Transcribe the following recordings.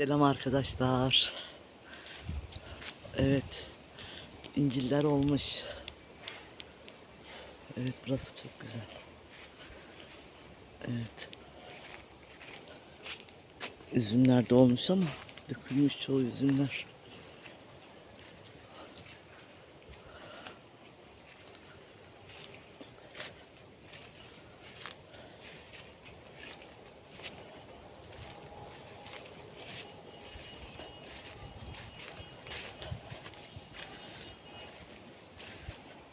Selam arkadaşlar. Evet. İnciller olmuş. Evet burası çok güzel. Evet. Üzümler de olmuş ama dökülmüş çoğu üzümler.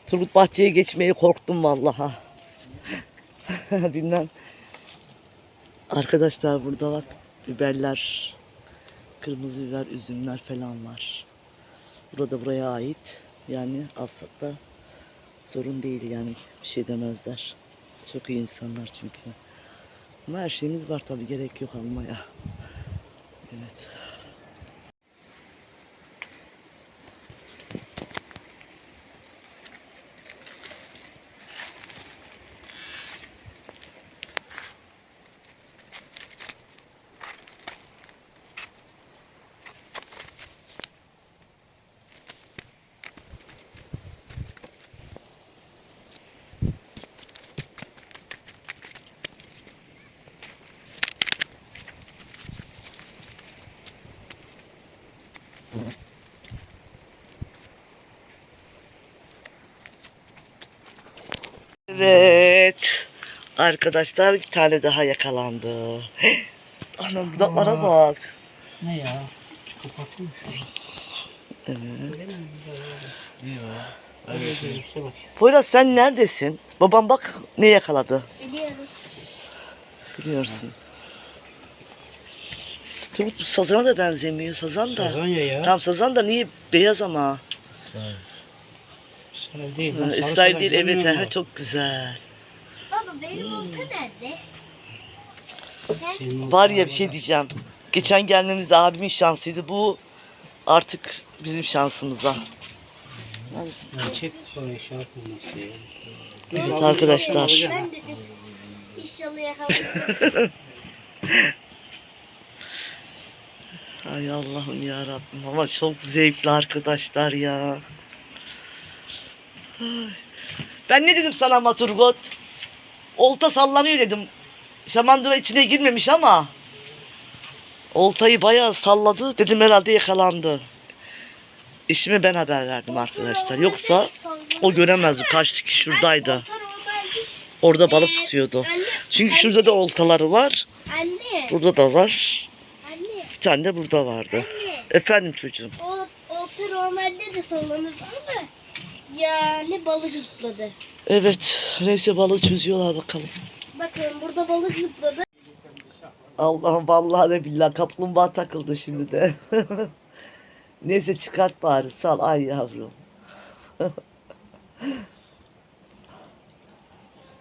Turgut Bahçe'ye geçmeye korktum vallaha. Bilmem. Arkadaşlar burada bak biberler, kırmızı biber, üzümler falan var. Burada buraya ait. Yani alsak da sorun değil yani bir şey demezler. Çok iyi insanlar çünkü. Ama her şeyimiz var tabi gerek yok almaya. Evet. Evet. Arkadaşlar bir tane daha yakalandı. Anam budaklara bak. Ne ya? Şunu. Evet. Bak. Poyraz sen neredesin? Babam bak ne yakaladı. Biliyoruz. Biliyorsun. Turgut bu sazana da benzemiyor. Sazan da. Sazanya ya. Tam sazan da niye beyaz ama. İsrail değil. Ha, lan, sarı İsrail sarı değil evet ha, çok güzel. Baba benim olta nerede? Senin o Var ya bir şey diyeceğim. Geçen gelmemizde abimin şansıydı. Bu artık bizim şansımıza. Ya çek oraya şey yapılması ya. Evet arkadaşlar. Ben dedim. İnşallah yakalarım. Ay Allah'ım ya Rabbim ama çok zevkli arkadaşlar ya. Ay. Ben ne dedim sana ama Turgut? Olta sallanıyor dedim. Şamandıra içine girmemiş ama oltayı bayağı salladı. Dedim herhalde yakalandı. İşime ben haber verdim arkadaşlar. Yoksa o göremezdi. Karşıdaki şuradaydı. Orada balık tutuyordu. Çünkü şurada da oltaları var. Burada da var. Bir tane de burada vardı. Efendim çocuğum. Olta normalde de sallanır ama yani balık zıpladı. Evet. Neyse balığı çözüyorlar bakalım. Bakın burada balık zıpladı. Allah'ım vallahi de billahi kaplumbağa takıldı şimdi de. Neyse çıkart bari sal ay yavrum.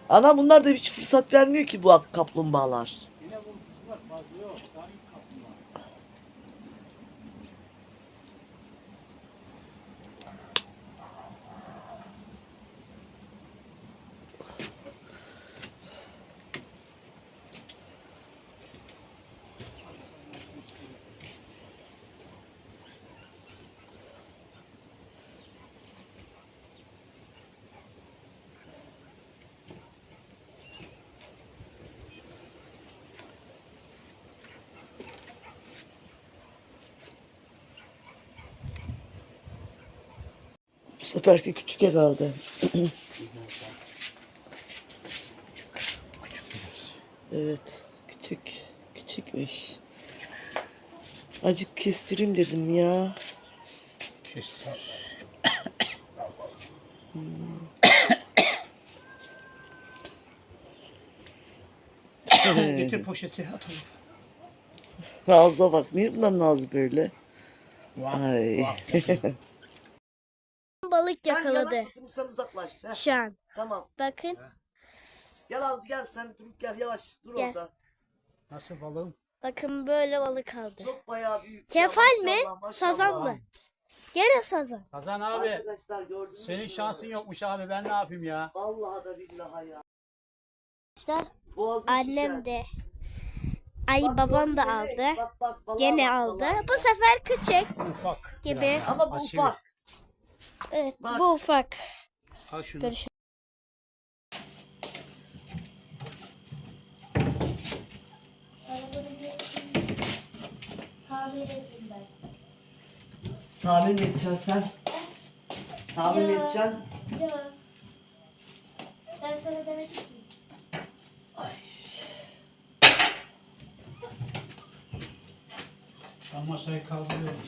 Ana bunlar da hiç fırsat vermiyor ki bu kaplumbağalar. Seferki küçük herhalde. evet küçük. Küçükmüş. Acık kestireyim dedim ya. Kestir. Getir poşeti atalım. Naz'a bak. Niye bunların nazı böyle? Vah, Ay. vah. Balık Sen yakaladı yavaş tutun, sen uzaklaş. Heh, şu an. Tamam. Bakın Gel al gel sen Turgut gel yavaş dur Gel. orada. Nasıl balığım? bakın böyle balık aldı. Çok bayağı büyük. Kefal Ya, mi? maşallah, maşallah. Sazan mı? Gene sazan. Kazan abi. Arkadaşlar gördünüz Senin mü? şansın yokmuş abi ben ne yapayım ya? Vallahi da billahi ya. İşte Boğazım annem şişer. de Ay Bak, babam da gördün mü? aldı. Bak, bak, balığa Gene bak, aldı. balığa. Bu sefer küçük Ufak. gibi. Ama bu aşırı. ufak. Evet Bak. bu ufak. Al şunu. Görüşürüz. Tamir mi edeceksin sen? Tamir mi edeceksin? Ya. Ben sana demedim ki. Ay. Ben masayı kaldırıyorum.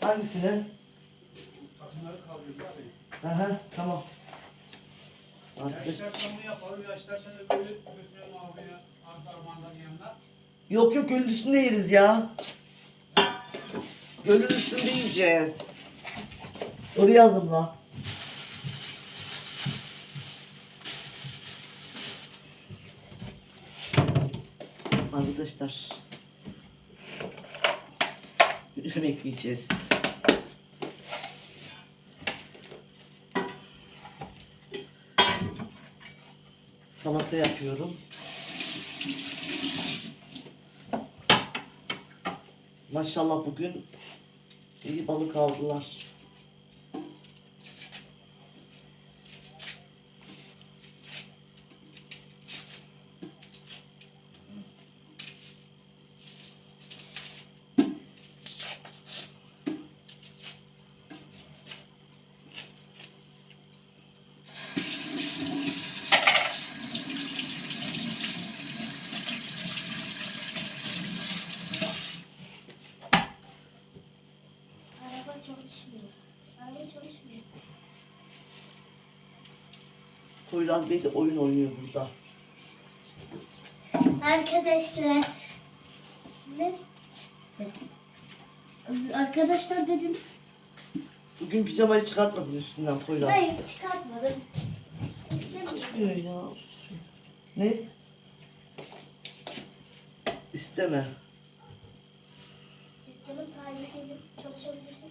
Hangisini? Takımları kaldırıyorum abi. Aha, tamam. Arkadaş. İstersen bunu yapalım ya istersen böyle götürelim abiye. Arka armanların yanına. Yok yok gölün üstünde yeriz ya. Gölün üstünde yiyeceğiz. Oraya hazırla. Arkadaşlar. Yemek yiyeceğiz. Salata yapıyorum. Maşallah bugün iyi balık aldılar. Poyraz Bey de oyun oynuyor burada. Arkadaşlar. Ne? Arkadaşlar dedim. Bugün pijamayı çıkartmasın üstünden Poyraz. Hayır çıkartmadım. İstemiyorum. Ya. Ne? İsteme. Dükkanın sahibi gelip çalışabilirsin.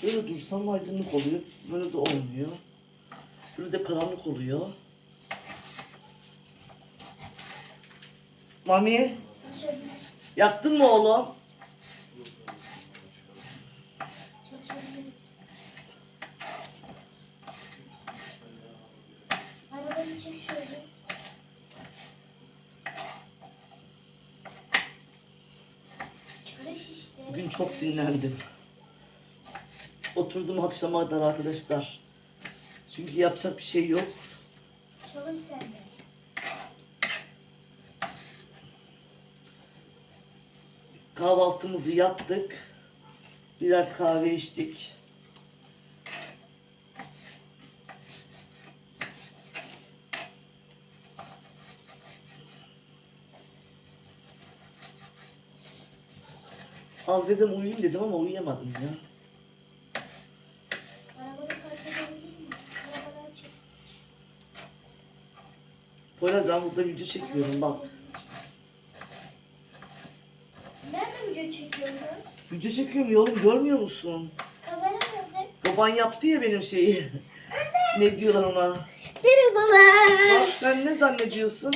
Şöyle dursam aydınlık oluyor. Böyle de olmuyor. Böyle de karanlık oluyor. Mami, yaktın mı oğlum? Bugün çok dinlendim. Oturdum akşama kadar arkadaşlar. Çünkü yapacak bir şey yok. Çalış sen de. Kahvaltımızı yaptık. Birer kahve içtik. Az dedim uyuyayım dedim ama uyuyamadım ya. Poyraz ben burada video çekiyorum bak. Nerede video çekiyorsun? Video çekiyorum ya oğlum görmüyor musun? Kamera nerede? Baban yaptı ya benim şeyi. ne diyorlar ona? Merhabalar. Bak sen ne zannediyorsun?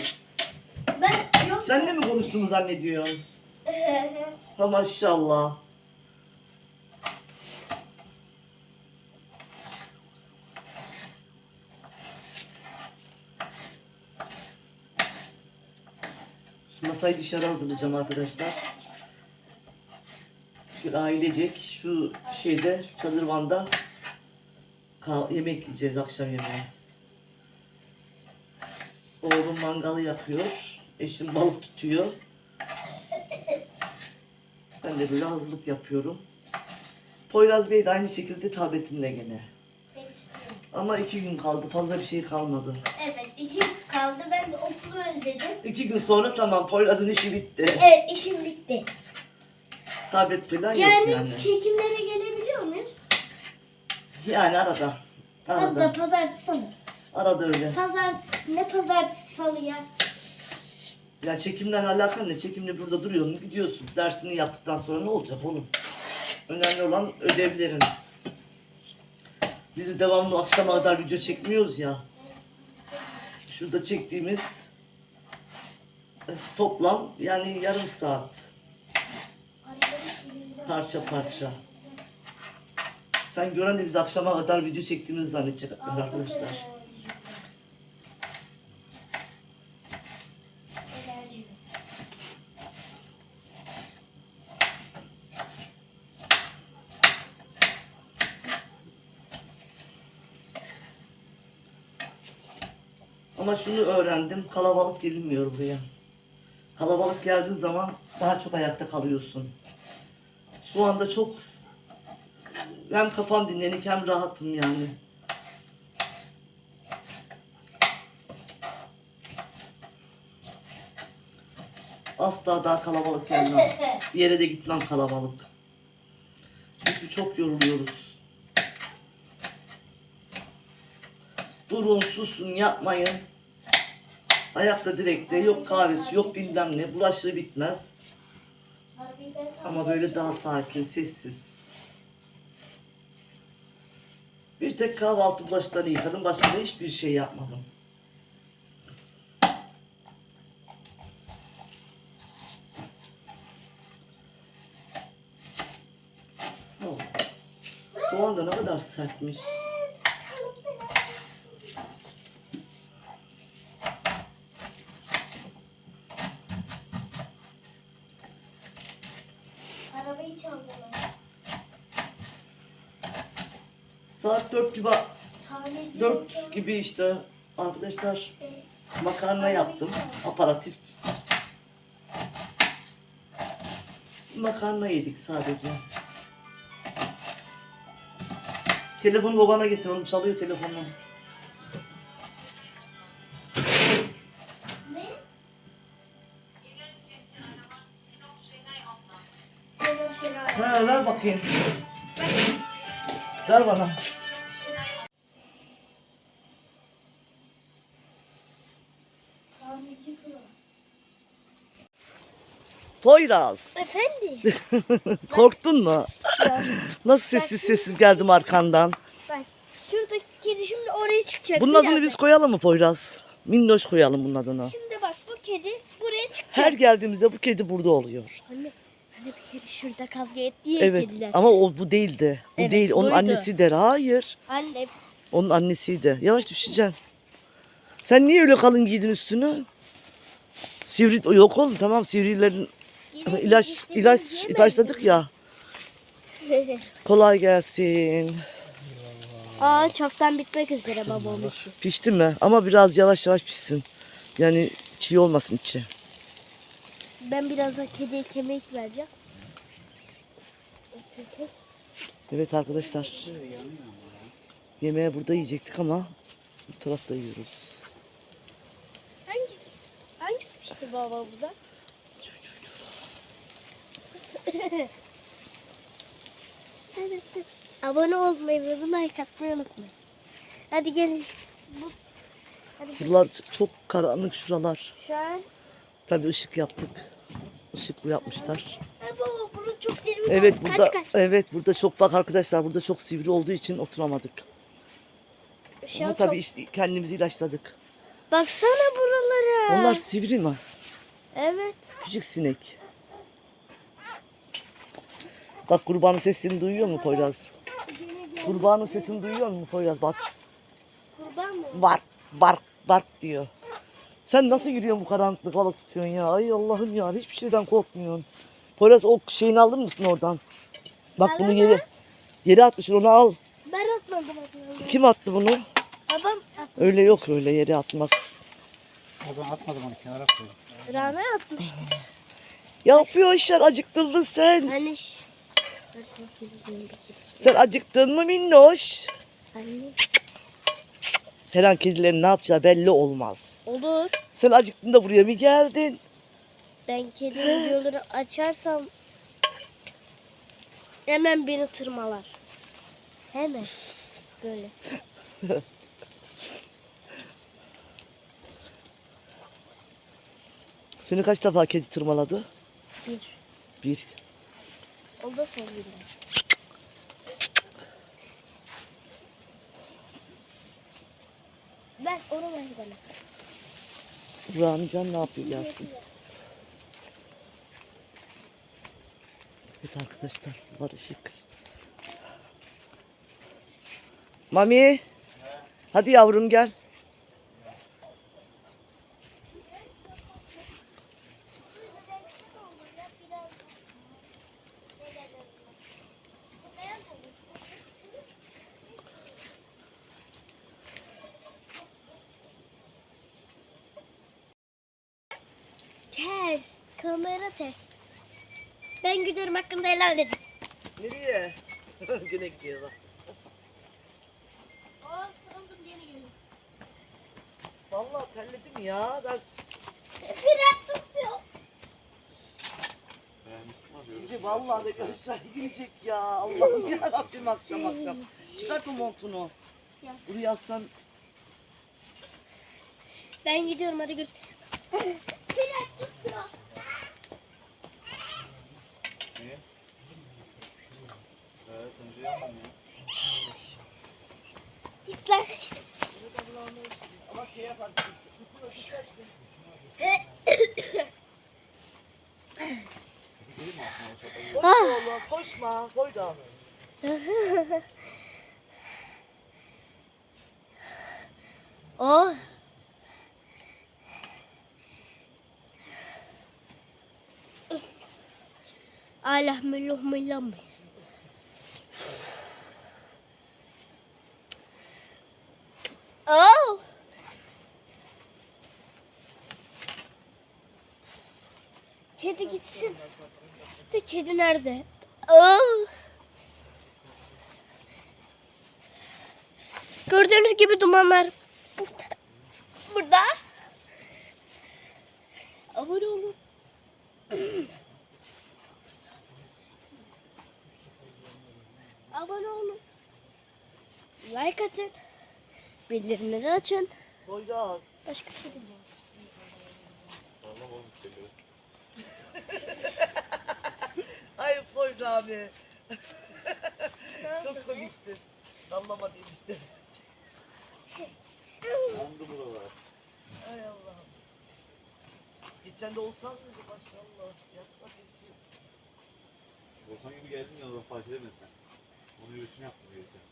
Ben yok. Sen de mi konuştuğumu zannediyorsun? Ha maşallah. Masayı dışarı hazırlayacağım arkadaşlar. Şu ailecek şu şeyde çadırvanda kah- yemek yiyeceğiz akşam yemeği. Oğlum mangalı yakıyor. Eşim balık tutuyor. Ben de böyle hazırlık yapıyorum. Poyraz Bey de aynı şekilde tabletinde gene. Ama iki gün kaldı. Fazla bir şey kalmadı. Evet işim kaldı. Ben de okulu özledim. İki gün sonra tamam Poyraz'ın işi bitti. Evet işim bitti. Tablet falan yok Yani, yani. çekimlere gelebiliyor muyuz? Yani arada. Hatta Arada. pazartesi salı. Arada öyle. Pazartesi ne pazartesi salı ya? Ya çekimden alakan ne? Çekimle burada duruyorsun, gidiyorsun. Dersini yaptıktan sonra ne olacak oğlum? Önemli olan ödevlerin. Biz de devamlı akşama kadar video çekmiyoruz ya. Şurada çektiğimiz Toplam yani yarım saat. Parça parça. Sen gören de biz akşama kadar video çektiğimizi zannedecekler arkadaşlar. Ama şunu öğrendim. Kalabalık gelinmiyor buraya. Kalabalık geldiği zaman daha çok ayakta kalıyorsun. Şu anda çok hem kafam dinlenik hem rahatım yani. Asla daha kalabalık gelmem. Bir yere de gitmem kalabalık. Çünkü çok yoruluyoruz. Durun, susun, yapmayın. Ayakta direkte yok kahvesi, yok bilmem ne. Bulaşığı bitmez. Ama böyle daha sakin, sessiz. Bir tek kahvaltı bulaşıkları yıkadım. Başka da hiçbir şey yapmadım. Oh. Soğan da ne kadar sertmiş. Arabayı çaldılar. Saat 4 gibi, Tamirci 4 gibi işte arkadaşlar makarna yaptım. Aparatif. Makarna yedik sadece. Telefonu babana getir oğlum çalıyor telefonu. Ha ver bana. Poyraz. Efendim? Korktun mu? Ya, Nasıl sessiz sessiz geldim arkandan. Bak şuradaki kedi şimdi oraya çıkacak. Bunun adını biz koyalım mı Poyraz? Minnoş koyalım bunun adını. Şimdi bak bu kedi buraya çıkacak. Her geldiğimizde bu kedi burada oluyor. Anne, hani bir kedi şurada kavga etti ya Evet kediler. ama o bu değildi. Bu Evet, değil. Onun buydu. annesi der. Hayır. Anne Onun annesiydi. Yavaş düşeceksin. Sen niye öyle kalın giydin üstünü? Sivri yok oğlum tamam sivrilerin yine ilaç ilaç ilaçladık ya. Kolay gelsin. Aa çoktan bitmek üzere babam işi. Pişti mi? Ama biraz yavaş yavaş pişsin. Yani çiğ olmasın içi. Ben biraz da kediye kemik vereceğim. Evet arkadaşlar. Yemeğe burada yiyecektik ama bu tarafta yiyoruz. Hangisi? Hangisi pişti baba burada? Abone olmayı ve like atmayı unutmayın. Hadi gelin. Bu, hadi gelin. Buralar çok karanlık şuralar. Şu an Tabii ışık yaptık. Işıklı yapmışlar. Baba çok. Evet Kaç burada kaç. evet burada çok bak arkadaşlar burada çok sivri olduğu için oturamadık. Şu Ama tabii işte kendimizi ilaçladık. Baksana buralara. Onlar sivri mi? Evet. Küçük sinek. Bak kurbanın sesini duyuyor mu Poyraz? Kurbanın sesini duyuyor mu Poyraz? Bak Kurban mı? bark bark bark diyor. Sen nasıl yürüyorsun bu karanlıkta balık tutuyorsun ya? Ay Allah'ım ya hiçbir şeyden korkmuyorsun. Poyraz o şeyini aldın mısın oradan? Bak bunu yere yere atmışsın onu al. Ben atmadım. atmadım. Kim attı bunu? Babam attı. Öyle yok öyle yere atmak. O zaman atmadım onu kenara koydum. Rana atmıştı. Yapıyor işler acıktırdın sen. Ş- Nasıl kedi Sen acıktın mı minnoş? Anne. Her an kedilerin ne yapacağı belli olmaz. Olur. Sen acıktın da buraya mı geldin? Ben kedi videoları açarsam hemen beni tırmalar. Hemen. Böyle. Seni kaç defa kedi tırmaladı? Bir. Bir. O da son bir. Ben onu ben bana. Ramican ne yapıyor gelsin. Evet arkadaşlar barışık. Mami. Hadi yavrum gel. Helal edin. Nereye? Güne gidiyor. Aa sarıldım yeni geliyorum. Vallahi terledim ya. Ben Fren tutmuyor. Şimdi vallahi de aşağı gidecek ya. Allah'ım ya Rabbim akşam akşam. Çıkart o montunu. Yaz. Buraya yazsan Ben gidiyorum hadi gör. Fren tutmuyor. Evet, önce yapalım ya. Git lan. ama şey yaparsın. Koşma oğlum koşma. Koy da. oh. Allah mülluh mülluh. Oh. Kedi gitsin. De kedi nerede? Oh. Gördüğünüz gibi dumanlar burada. Burada. Abone olun. Abone olun. Like atın. Bildirimleri açın. Başka şey değil. Ay koy da abi. Çok komiksin. Sallama diyeyim işte. Yandı buralar. Ay Allah'ım. Geçen de olsan mıydı maşallah. Yakma ateşi. Olsan gibi geldin ya oradan fark edemezsen. Onu yürüyüşünü yaptım geçen.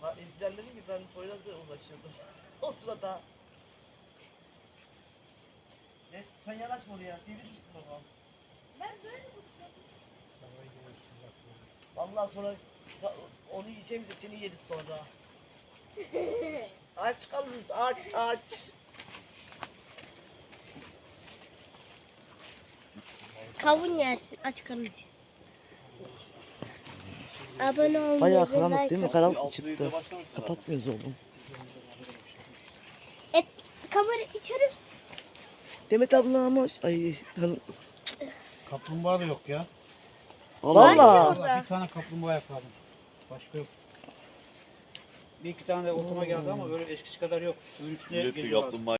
Ha, Eskiden dedim ki ben Poyraz'la uğraşıyordum. o sırada. Ne? Sen yanaşma oraya. Devir misin baba? Vallahi sonra onu yiyeceğimiz de seni yeriz sonra. aç kalırız aç aç. Kavun yersin aç karnı. Abone olmayı Bayağı karanlık değil mi? Karanlık çıktı. Kapatmıyoruz oğlum. Et, kamera içeri. Demet ablam hoş. Ay ben... Kaplumbağa da yok ya. Valla. Vallahi bir tane kaplumbağa yakaladım. Başka yok. Bir iki tane de otoma geldi ama böyle eskisi kadar yok. Suyun üstüne Millet de geziyorlar. kaplumbağa